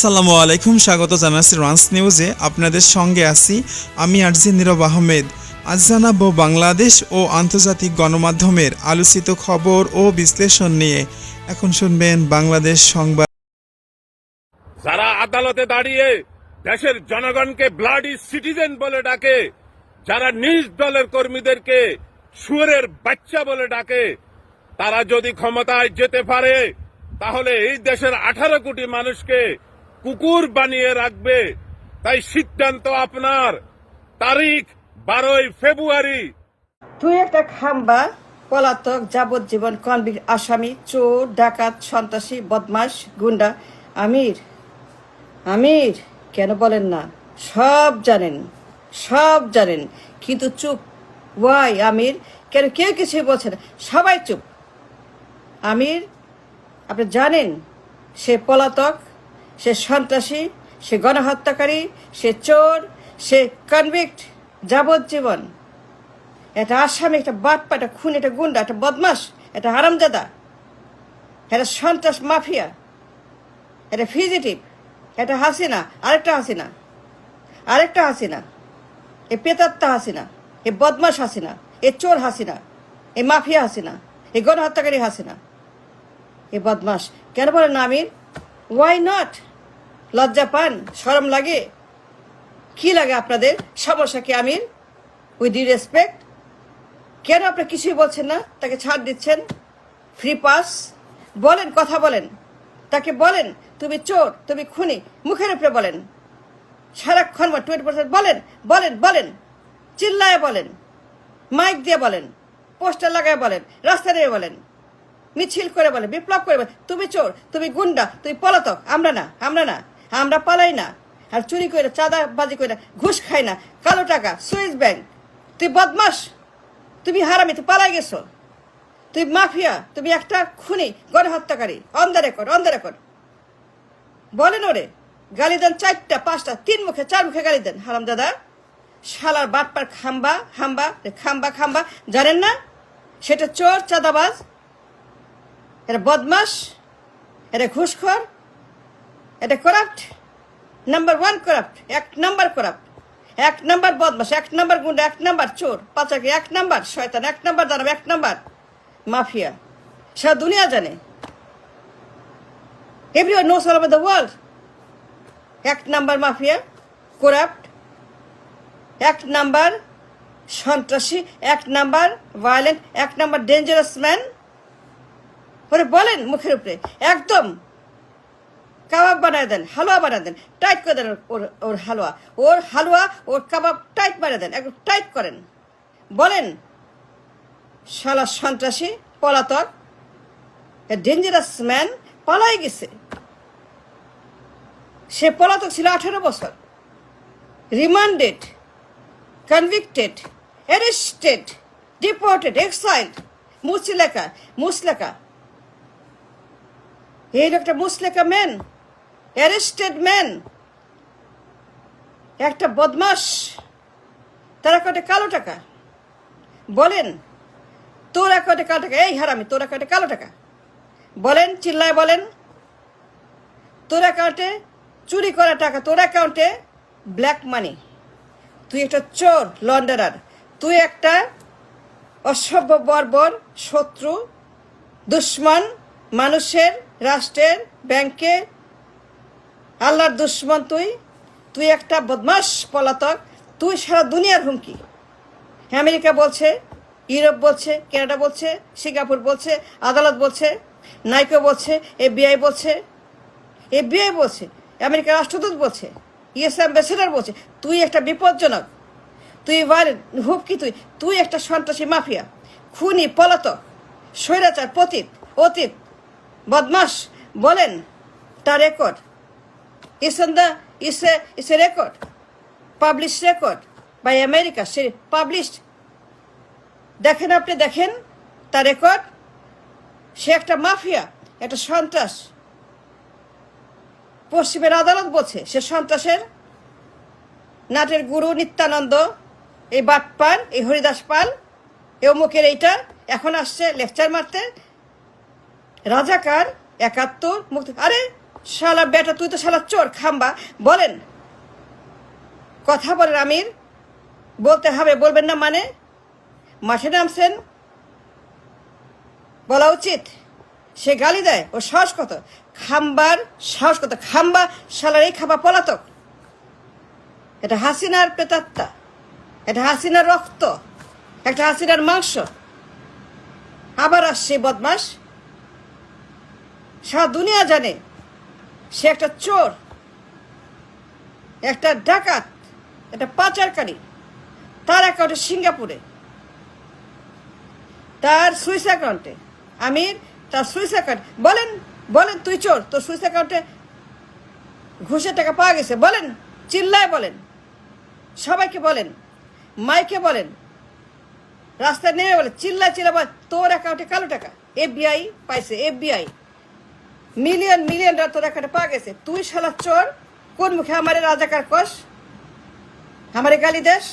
আসসালামু আলাইকুম, স্বাগত জানাচ্ছি রান্স নিউজে। আপনাদের সঙ্গে আছি আমি আরজি নীরব আহমেদ। আজ জানাব বাংলাদেশ ও আন্তর্জাতিক গণমাধ্যমের আলোচিত খবর ও বিশ্লেষণ নিয়ে। এখন শুনবেন বাংলাদেশ সংবাদ। যারা আদালতে দাঁড়িয়ে দেশের জনগণকে ব্লাডি সিটিজেন বলে ডাকে, যারা নিজ দলের কর্মীদেরকে সুরের বাচ্চা বলে ডাকে, তারা যদি ক্ষমতায় যেতে পারে, তাহলে এই দেশের আঠারো কোটি মানুষকে কুকুর বানিয়ে রাখবে। তাই সিদ্ধান্ত আপনার। তারিখ বারোই ফেব্রুয়ারি। তুই একটা খাম্বা, পলাতক, যাবজ্জীবন কনভিক্ট আসামি, চোর, ডাকাত, সন্ত্রাসী বদমাস গুন্ডা, আমির। আমির, কেন বলেন না? সব জানেন সব জানেন। কিন্তু চুপ। ওয়াই, আমির, কেন কেউ কিছুই বলছে না? সবাই চুপ। আমির, আপনি জানেন, সে পলাতক সে সন্ত্রাসী, সে গণহত্যাকারী, সে চোর, সে কনভিক্ট যাবজ্জীবন। এটা আসামি, একটা বাটপা, একটা খুন, একটা গুন্ডা, একটা বদমাস এটা হারামজাদা। একটা সন্ত্রাস মাফিয়া। একটা ফিজিটিভ একটা হাসিনা, আরেকটা হাসিনা। আরেকটা হাসিনা। এ পেতাত্তা হাসিনা, এ বদমাস হাসিনা, এ চোর হাসিনা, এ মাফিয়া হাসিনা, এ গণহত্যাকারী হাসিনা। এ বদমাস কেন বলেন আমির? ওয়াই নট লজ্জা পান? শরম লাগে? কি লাগে আপনাদের? সমস্যা কি আমির উইথ ডি রেসপেক্ট কেন আপনি কিছুই বলছেন না? তাকে ছাড় দিচ্ছেন? ফ্রি পাস বলেন, কথা বলেন। তাকে বলেন, তুমি চোর, তুমি খুনি, মুখের উপরে বলেন। সারাক্ষণ টোয়েন্টি পার্সেন্ট বলেন বলেন বলেন। চিল্লায় বলেন। মাইক দিয়ে বলেন। পোস্টার লাগায় বলেন। রাস্তা দিয়ে বলেন। মিছিল করে বলে বিপ্লব করে বলে তুমি চোর, তুমি গুন্ডা, তুমি পলাতক, আমরা না আমরা না। আমরা পালাই না। আর চুরি করে চাঁদা বাজি করে ঘুষ খাই না। কালো টাকা, সুইস ব্যাংক। তুই বদমাস। তুমি হারামি, তুই পালাই গেছো। তুই মাফিয়া, তুমি একটা খুনি গণহত্যাকারী on the record on the record বলেন ওরে, গালি দেন চারটা, পাঁচটা, তিন মুখে, চার মুখে গালি দেন। হারাম দাদা, শালার বাটপার খাম্বা হাম্বা খাম্বা খাম্বা। জানেন না? সেটা চোর, চাঁদাবাজ। এটা বদমাস এটা ঘুষখোর। এটা করাপ্ট নাম্বার ওয়ান করাপ্ট এক নাম্বার করাপ্ট এক নাম্বার বদমাস এক নাম্বার গুন্ডা, এক নাম্বার চোর পাচাকি এক নাম্বার শয়তান এক নাম্বার দানব এক নাম্বার মাফিয়া, সারা দুনিয়া জানে। Everyone knows all over the world এক নাম্বার মাফিয়া করাপ্ট এক নাম্বার সন্ত্রাসী, এক নাম্বার ভায়োলেন্ট এক নাম্বার ডেঞ্জারাস ম্যান ওরে বলেন মুখের উপরে, একদম কাবাব বানায় দেন, হালুয়া বানায় দেন, টাইট করে দেন ওর ওর হালুয়া। ওর হালুয়া, ওর কাবাব টাইট বানিয়ে দেন, একদম টাইট করেন। বলেন, শালা সন্ত্রাসী, পলাতক ডেঞ্জারাস ম্যান পালাই গেছে। সে পলাতক ছিল আঠেরো বছর। Remanded convicted arrested deported exiled মুসলেকা মুসলেকা। এই একটা মুসলেকা ম্যান অ্যারেস্টেড ম্যান। একটা বদমাস তারা কটে কালো টাকা। বলেন, তোরা কটে কালো টাকা, এই হারামি, তোরা কটে কালো টাকা। বলেন, চিল্লায় বলেন, তোর অ্যাকাউন্টে চুরি করা টাকা, তোর অ্যাকাউন্টে ব্ল্যাক মানি। তুই একটা চোর, লন্ডারার। তুই একটা অসভ্য, বর্বর, শত্রু, দুশ্মন, মানুষের, রাষ্ট্রের ব্যাংকে আল্লাহর দুশ্মন তুই তুই একটা বদমাস পলাতক, তুই সারা দুনিয়ার হুমকি। আমেরিকা বলছে, ইউরোপ বলছে, কানাডা বলছে, সিঙ্গাপুর বলছে, আদালত বলছে, নাইকো বলছে, এফবিআই বলছে এফবিআই বলছে, আমেরিকার রাষ্ট্রদূত বলছে ইউএস অ্যাম্বাসেডার বলছে, তুই একটা বিপজ্জনক, তুই ভায়োলেন্ট হুমকি তুই তুই একটা সন্ত্রাসী মাফিয়া, খুনি, পলাতক, স্বৈরাচার, পতীত, অতীত বদমাস বলেন তার record. Is on the is a is a record publish record by America say published দেখেন আপনি, দেখেন তার রেকর্ড সে একটা মাফিয়া, একটা সন্ত্রাস। পশ্চিমের আদালত বলছে, সে সন্ত্রাসের নাটের গুরু নিত্যানন্দ, এই বাটপাল এই হরিদাস পাল, এ অমুকের এইটা, এখন আসছে লেকচার মারতে। রাজাকার, একাত্তর, মুক্তি আরে শালা বেটা, তুই তো শালা চোর, খাম্বা। বলেন। কথা বলেন, আমির। বলতে হবে, বলবেন না মানে? মাঠে নামছেন? বলা উচিত। সে গালি দেয়, ও সাহস কত? খাম্বার সাহস কত? খাম্বা শালার এই খাবা পলাতক। এটা হাসিনার প্রেতাত্মা। এটা হাসিনার রক্ত। একটা হাসিনার মাংস। আবার আসছে বদমাস সারা দুনিয়া জানে। সে একটা চোর, একটা ডাকাত, একটা পাচারকারী, তার অ্যাকাউন্টে সিঙ্গাপুরে, তার সুইস অ্যাকাউন্টে আমির, তার সুইস অ্যাকাউন্ট বলেন বলেন, তুই চোর, তোর সুইস অ্যাকাউন্টে ঘুষের টাকা পাওয়া গেছে, বলেন, চিল্লায় বলেন, সবাইকে বলেন, মাইকে বলেন, রাস্তায় নেমে বলে চিল্লায় চিল্লা বল তোর অ্যাকাউন্টে কালো টাকা, এফবিআই পাইছে, এফবিআই। মিলিয়ন মিলিয়ন ডলার তোর অ্যাকাউন্টে পাওয়া গেছে। তুই শালা চোর, কোন মুখে আমারে রাজাকার কষ আমারে গালি দেশ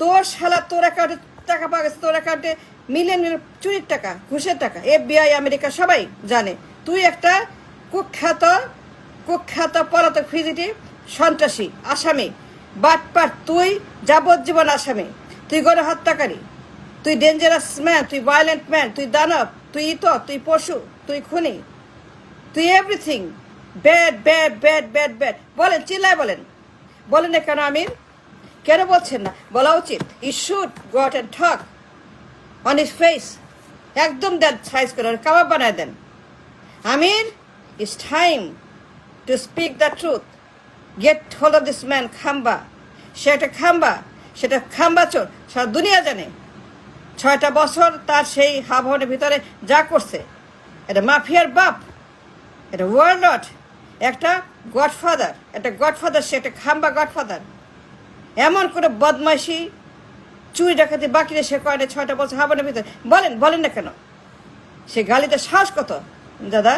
তোর শালা, তোর অ্যাকাউন্টে টাকা পাওয়া গেছে, তোর অ্যাকাউন্টে মিলিয়ন মিলিয়ন চুরির টাকা, ঘুষের টাকা। এফবিআই আমেরিকা সবাই জানে। তুই একটা কুখ্যাত কুখ্যাত পলাতক ফিজিটিভ সন্ত্রাসী, আসামি। বাটপাট তুই যাবজ্জীবন আসামি। তুই গণহত্যাকারী। তুই ডেঞ্জারাস ম্যান তুই ভায়োলেন্ট ম্যান তুই দানব, তুই ইত তুই পশু, তুই খুনি। তুই everything bad bad bad bad bad বলেন, চিল্লায় বলেন। বলেন না কেন, আমির? কেন বলছেন না? বলা উচিত। ই শুড গট অ্যান্ড ঠক অন ইস ফেস একদম দেন সাইজ করে কাবাব বানায় দেন। Amir is time to speak the truth get hold of this man খাম্বা। সে একটা খাম্বা। সেটা খাম্বা চোর। সারা দুনিয়া জানে। ছয়টা বছর তার সেই হাবহনের ভিতরে যা করছে। এটা মাফিয়ার বাপ। এটা ওয়ার্ল্ড একটা গডফাদার একটা গডফাদার সে, একটা খাম্বা গডফাদার এমন করে বদমাইশি, চুরি ডাকাতি বাকি রে সে না ছয়টা বছর হাবনের ভিতরে। বলেন বলেন না কেন? সে গালিতে শ্বাস কত? দাদা,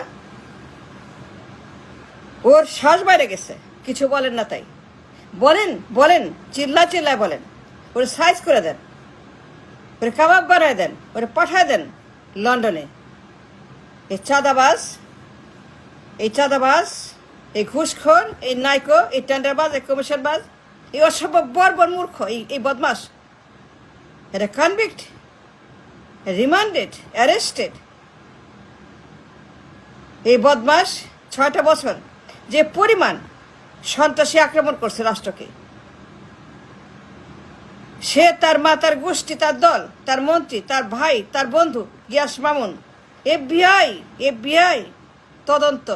ওর শ্বাস বাইরে গেছে, কিছু বলেন না তাই। বলেন বলেন, চিল্লা, চিল্লায় বলেন। ওর সাইজ করে দেন। ওরে কাবাব বানায় দেন, ওরে পাঠায় দেন লন্ডনে। এ চাঁদাবাজ এই চাঁদাবাজ, এই ঘুষখোর, এই নাইকো এই টেন্ডারবাজ, এই কমিশনবাজ, এই অসভ্য বর্বর মূর্খ, এই এই বদমাস। এটা কনভিক্ট রিমান্ডেড অ্যারেস্টেড এই বদমাস ছয়টা বছর যে পরিমাণ সন্ত্রাসী আক্রমণ করছে রাষ্ট্রকে। সে তার মা, তার গোষ্ঠী, তার দল, তার মন্ত্রী, তার ভাই, তার বন্ধু গিয়াস মামুন, এফবিআই এফবিআই, তদন্ত।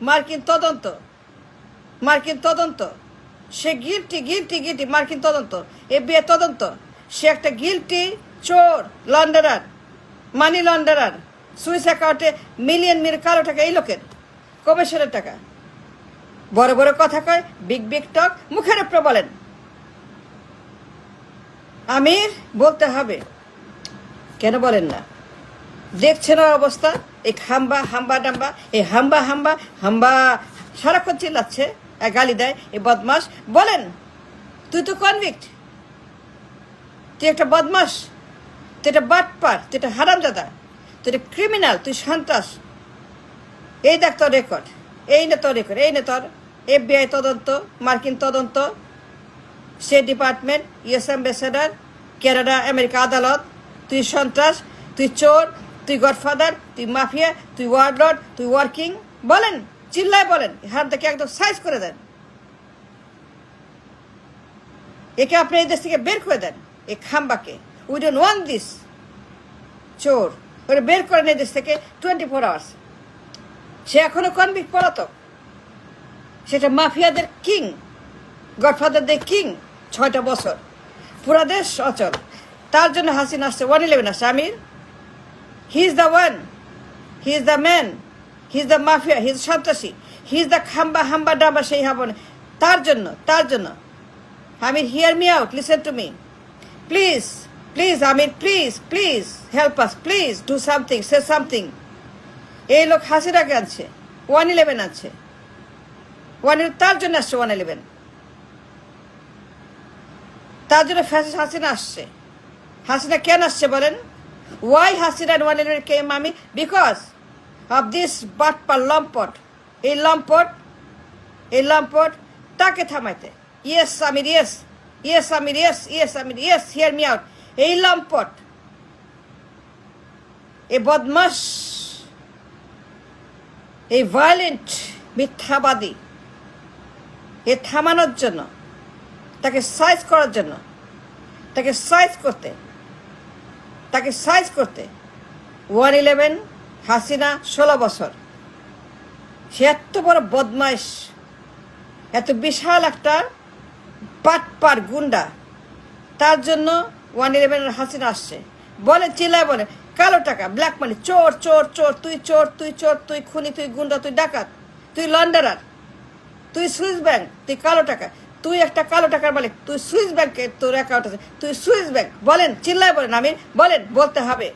মার্কিন তদন্ত। মার্কিন তদন্ত। সে গিলটি গিলটি গিলটি মার্কিন তদন্ত। এফবিআই তদন্ত। সে একটা গিলটি চোর লন্ডারার মানি লন্ডারার সুইস অ্যাকাউন্টে মিলিয়ন মিলিয়ন কালো টাকা, এই লোকের। কমিশনের টাকা। বড় বড় কথা কয় বিগ বিগ টক মুখের উপরে বলেন। আমির বলতে হবে। কেন বলেন না? দেখছেন না অবস্থা। এই খাম্বা হাম্বা ডাম্বা, এই হাম্বা হাম্বা হাম্বা। সারাক্ষণ চিল্লাচ্ছে গালি দেয়, এই বদমাস বলেন, তুই তো কনভিক্ট তুই একটা বদমাস তুই একটা বাটপার, তুই একটা হারামজাদা। তুই একটা ক্রিমিনাল তুই সন্ত্রাস। এই দেখ তোর রেকর্ড এই না তোর রেকর্ড এই না তোর এফবিআই তদন্ত, মার্কিন তদন্ত state department US ambassador Canada America আদালত। তুই সন্ত্রাস, তুই চোর তুই গডফাদার, তুই মাফিয়া, তুই ওয়ার্ডলড তুই ওয়ার্কিং, বলেন, চিল্লায় বলেন হাত দেখে একদম সাইজ করে দেন। একে আপনি এই দেশ থেকে বের করে দেন এই খাম্বাকে। উই ডোন্ট ওয়ান দিস চোর। ওরা বের করেন এই দেশ থেকে টোয়েন্টি ফোর আওয়ার্স সে এখনও কনভিক্ট পলাতক। সেটা মাফিয়াদের কিং গডফাদারদের কিং ছয়টা বছর। পুরা দেশ অচল। তার জন্য হাসিনা আসছে ওয়ান ইলেভেন আসছে, Amir. He is the one he is the man he is the mafia he is সন্ত্রাসী. হি ইজ দ্য খাম্বা হাম্বা ডাম্বা সেই হাবনে। তার জন্য তার জন্য। Amir hear me out listen to me please please Amir please please help us please do something say something এই লোক হাসিনাকে আনছে। ওয়ান ইলেভেন আছে ওয়ান তার জন্য আসছে ওয়ান ইলেভেন তার জন্য ফ্যাসিস হাসিনা আসছে। হাসিনা কেন আসছে বলেন? হাসিনা ওয়ান ইলেভেন কেম আমি বিকজ অফ দিস বাটপার লম্পট এই লম্পট এই লম্পট তাকে থামাইতে yes Amir yes yes Amir yes yes Amir yes hear me out এই লম্পট এই বদমাস এই ভায়োলেন্ট মিথ্যাবাদী এ থামানোর জন্য তাকে সাইজ করার জন্য তাকে সাইজ করতে তাকে সাইজ করতে। ওয়ান ইলেভেন, হাসিনা, ষোলো বছর। সে এত বড় বদমাইশ। এত বিশাল একটা পাটপার গুন্ডা। তার জন্য ওয়ান ইলেভেনের হাসিনা আসছে। বলে, চিল্লায় বলে, কালো টাকা, ব্ল্যাক মানি, চোর চোর চোর, তুই চোর তুই চোর, তুই খুনি, তুই গুন্ডা, তুই ডাকাত, তুই লন্ডারার, তুই সুইস ব্যাংক, তুই কালো টাকা। তুই একটা কালো টাকার মালিক, তুই সুইস ব্যাংকে তোর অ্যাকাউন্ট আছে, তুই সুইস ব্যাংক, বলেন, চিল্লায় বলেন আমি বলেন, বলতে হবে।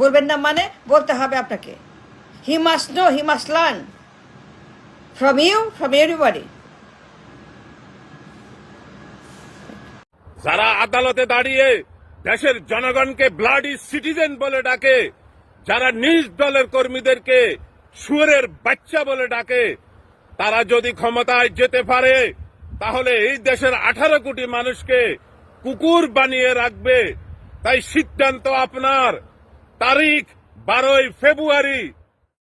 বলবেন না মানে বলতে হবে আপনাকে। He must know he must learn from you from everybody যারা আদালতে দাঁড়িয়ে দেশের জনগণকে ব্লাডি সিটিজেন বলে ডাকে, যারা নিজ দলের কর্মীদেরকে সুরের বাচ্চা বলে ডাকে, তারা যদি ক্ষমতায় যেতে পারে তাহলে এই দেশের আঠারো কোটি মানুষকে কুকুর বানিয়ে রাখবে। তাই সিদ্ধান্ত আপনার। তারিখ বারোই ফেব্রুয়ারি